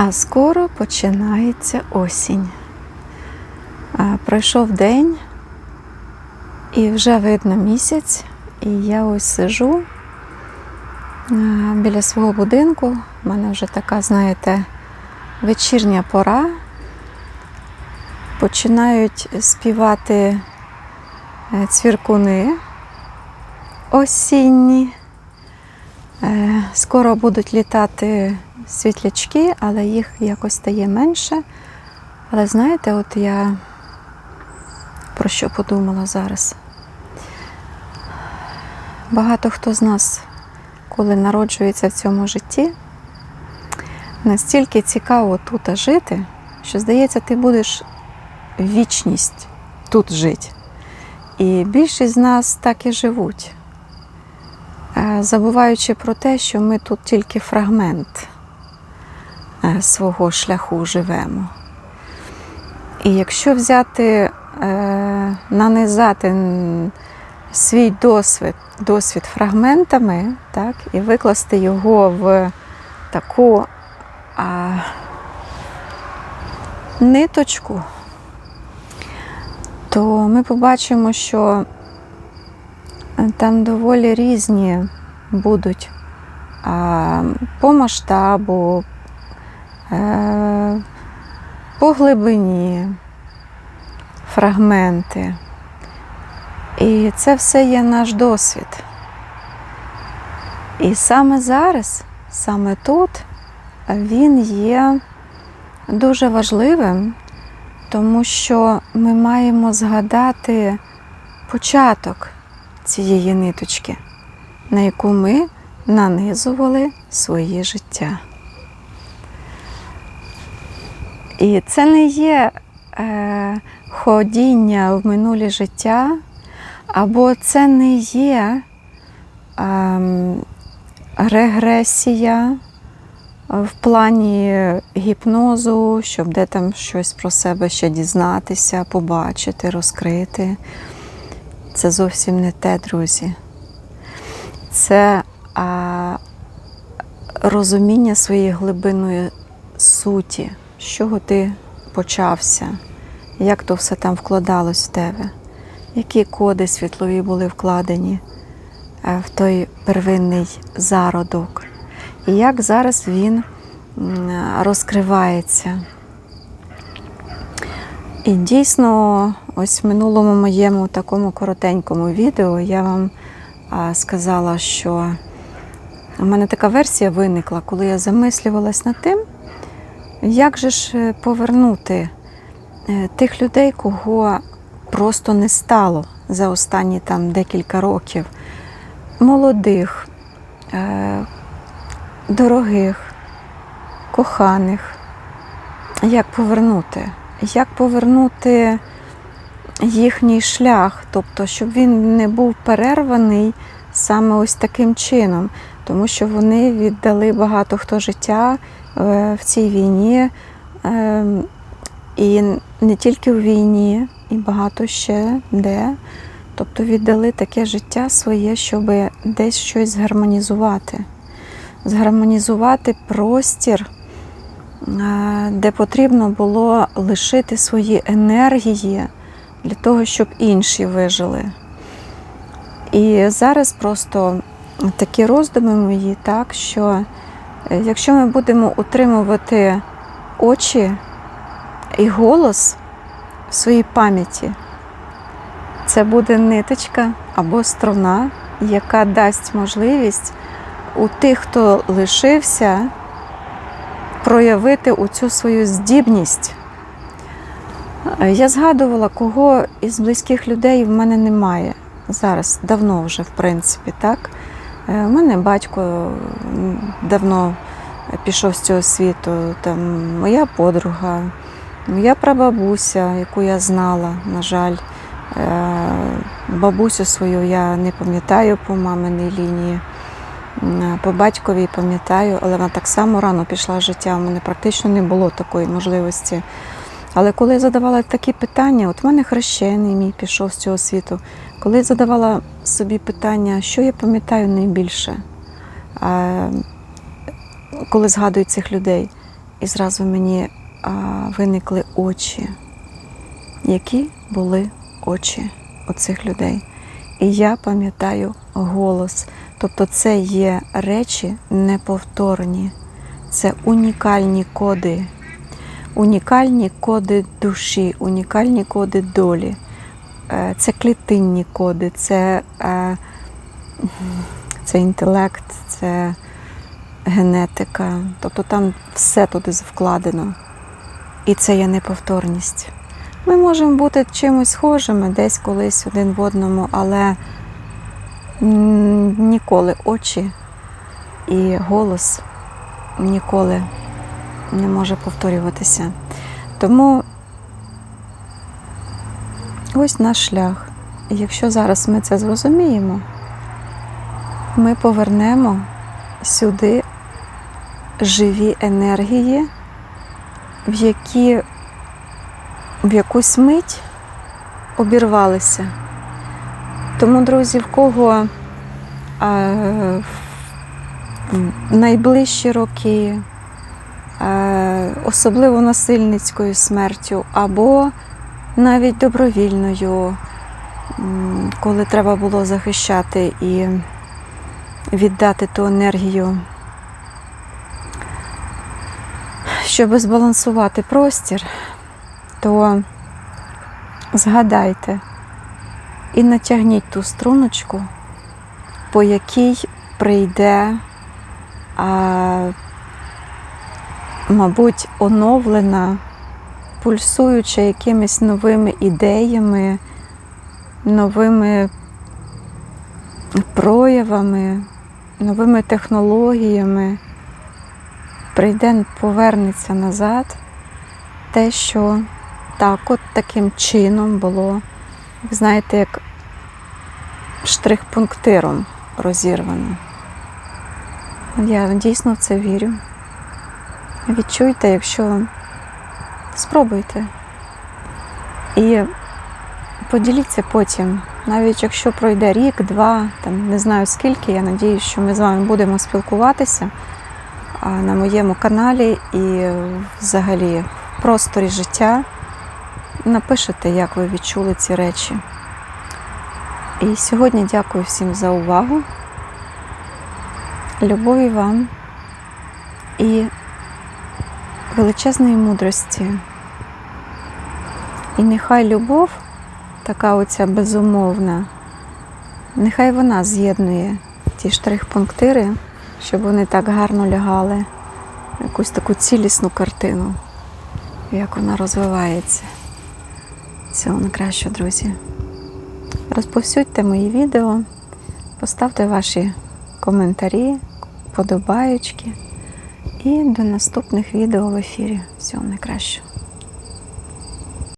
А скоро починається осінь. Пройшов день, і вже видно місяць, і я ось сижу біля свого будинку. У мене вже така, знаєте, вечірня пора. Починають співати е, цвіркуни осінні. Е, Скоро будуть літати світлячки, але їх якось стає менше. Але знаєте, от я про що подумала зараз. Багато хто з нас, коли народжується в цьому житті, настільки цікаво тут жити, що, здається, ти будеш вічність тут жити. І більшість з нас так і живуть, е, забуваючи про те, що ми тут тільки фрагмент свого шляху живемо. І якщо взяти, е, нанизати свій досвід, досвід фрагментами, так, і викласти його в таку а, ниточку, то ми побачимо, що там доволі різні будуть а, по масштабу, е, по глибині фрагменти. І це все є наш досвід. І саме зараз, саме тут, він є дуже важливим, тому що ми маємо згадати початок цієї ниточки, на яку ми нанизували своє життя. І це не є е, ходіння в минуле життя, або це не є ем, регресія в плані гіпнозу, щоб де там щось про себе ще дізнатися, побачити, розкрити. Це зовсім не те, друзі. Це а, розуміння своєї глибинної суті, з чого ти почався, як то все там вкладалось в тебе, які коди світлові були вкладені е, в той первинний зародок, і як зараз він розкривається. І дійсно, ось в минулому моєму такому коротенькому відео я вам сказала, що у мене така версія виникла, коли я замислювалась над тим, як же ж е, повернути е, тих людей, кого просто не стало за останні там декілька років, молодих, е, дорогих, коханих. Як повернути? Як повернути їхній шлях, тобто, щоб він не був перерваний саме ось таким чином, тому що вони віддали багато хто життя в цій війні, е, і не тільки в війні, і багато ще де. Тобто віддали таке життя своє, щоб десь щось згармонізувати. Згармонізувати простір, е, де потрібно було лишити свої енергії для того, щоб інші вижили. І зараз просто такі роздуми мої, так, що е, якщо ми будемо утримувати очі і голос в своїй пам'яті, це буде ниточка або струна, яка дасть можливість у тих, хто лишився, проявити оцю свою здібність. Е, Я згадувала, кого із близьких людей в мене немає зараз, давно вже, в принципі, так. Е, У мене батько давно пішов з цього світу, там моя подруга, моя прабабуся, яку я знала, на жаль. Е, Бабусю свою я не пам'ятаю по маминій лінії. По батьковій пам'ятаю, але вона так само рано пішла з життя. У мене практично не було такої можливості. Але коли я задавала такі питання, от в мене хрещений мій пішов з цього світу, коли я задавала собі питання, що я пам'ятаю найбільше, коли згадую цих людей, і зразу мені виникли очі. Які були очі у цих людей? І я пам'ятаю голос. Тобто це є речі неповторні, це унікальні коди, унікальні коди душі, унікальні коди долі. Е, Це клітинні коди, це, е, це інтелект, це генетика. Тобто там все туди вкладено. І це є неповторність. Ми можемо бути чимось схожими десь колись один в одному, але ніколи очі і голос ніколи не може повторюватися. Тому ось наш шлях. І якщо зараз ми це зрозуміємо, ми повернемо сюди живі енергії, в які в якусь мить обірвалися. Тому, друзі, в кого е, в найближчі роки, е, особливо насильницькою смертю, або навіть добровільною, коли треба було захищати і віддати ту енергію, щоб збалансувати простір, то згадайте і натягніть ту струночку, по якій прийде, а, мабуть, оновлена, пульсуюча якимись новими ідеями, новими проявами, новими технологіями, прийде, повернеться назад те, що так, от таким чином було, знаєте, як штрих-пунктиром розірвано. Я дійсно в це вірю. Відчуйте, якщо спробуйте. І поділіться потім, навіть якщо пройде рік, два, там не знаю скільки, я надію, що ми з вами будемо спілкуватися на моєму каналі і взагалі в просторі життя. Напишете, як ви відчули ці речі. І сьогодні дякую всім за увагу. Любові вам і величезної мудрості. І нехай любов, така оця безумовна, нехай вона з'єднує ті штрих-пунктири, щоб вони так гарно лягали якусь таку цілісну картину, як вона розвивається. Всього найкращого, друзі. Розповсюдьте мої відео, поставте ваші коментарі, подобаючки. І до наступних відео в ефірі. Всього найкращого.